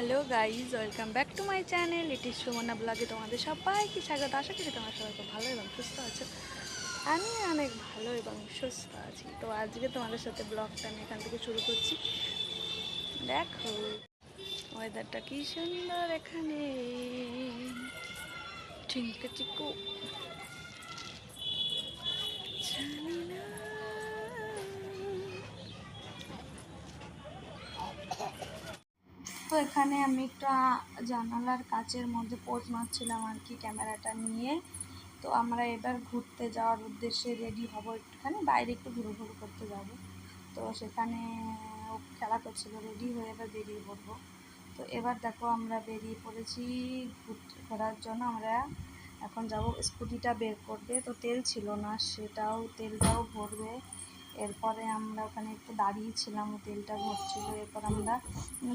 Hello guys welcome back to my channel. এটি সুমনা ব্লগে তোমাদের সবাইকে স্বাগত। আশা করি তোমরা সবাই খুব ভালো এবং সুস্থ আছো। আমি অনেক ভালো এবং সুস্থ আছি। তো আজকে তোমাদের সাথে ব্লগটা আমি এখান থেকে শুরু করছি। দেখো ওয়েদারটা কি সুন্দর এখানে। চিঙ্কা চিকু জানি না তো এখানে আমি একটা জানালার কাচের মধ্যে পোজ মারছিলাম আর কি ক্যামেরাটা নিয়ে। তো আমরা এবার ঘুরতে যাওয়ার উদ্দেশ্যে রেডি হব একটুখানি, বাইরে একটু ঘুরু ঘুরু করতে যাব। তো সেখানে ও খেলা করছিল, রেডি হয়ে এবার বেরিয়ে পড়ব। তো এবার দেখো আমরা বেরিয়ে পড়েছি ঘোরার জন্য। আমরা এখন যাব, স্কুটিটা বের করবে। তো তেল ছিল না, সেটাও তেলটাও ভরবে। এরপরে আমরা ওখানে একটু দাঁড়িয়েছিলাম, হোটেলটা ভরছিল এরপর আমরা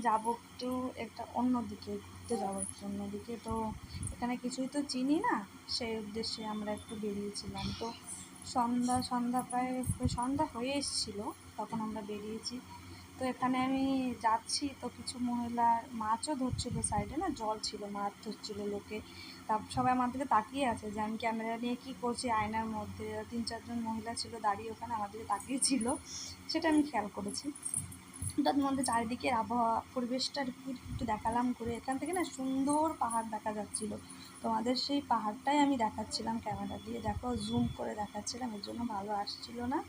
যাব একটু একটা অন্য দিকে ঘুরতে যাব একটু অন্যদিকে তো এখানে কিছুই তো চিনি না, সেই উদ্দেশ্যে আমরা একটু বেরিয়েছিলাম। তো সন্ধ্যা সন্ধ্যা প্রায়, সন্ধ্যা হয়ে এসেছিল, তখন আমরা বেরিয়েছি। তো এখানে আমি যাচ্ছি, তো কিছু মহিলা মাছও ধরছিল সাইডে না, জল ছিল, মাছ ধরছিল লোকে। তা সবাই আমার দিকে তাকিয়ে আছে যে আমি ক্যামেরা নিয়ে কী করছি, আয়নার মধ্যে তিন চারজন মহিলা ছিল দাঁড়িয়ে ওখানে আমার দিকে তাকিয়ে ছিল, সেটা আমি খেয়াল করেছি। তার মধ্যে চারিদিকে আবহাওয়া পরিবেশটা একটু দেখালাম করে, এখান থেকে না সুন্দর পাহাড় দেখা যাচ্ছিল। তোমাদের সেই পাহাড়টাই আমি দেখাচ্ছিলাম ক্যামেরা দিয়ে, দেখো জুম করে দেখাচ্ছিলাম, এর জন্য ভালো আসছিল না।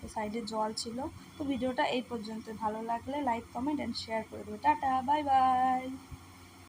তো সাইডে জল ছিল। তো ভিডিওটা এই পর্যন্ত ভালো লাগলে লাইক, কমেন্ট অ্যান্ড শেয়ার করে দেবে। Tata, bye bye.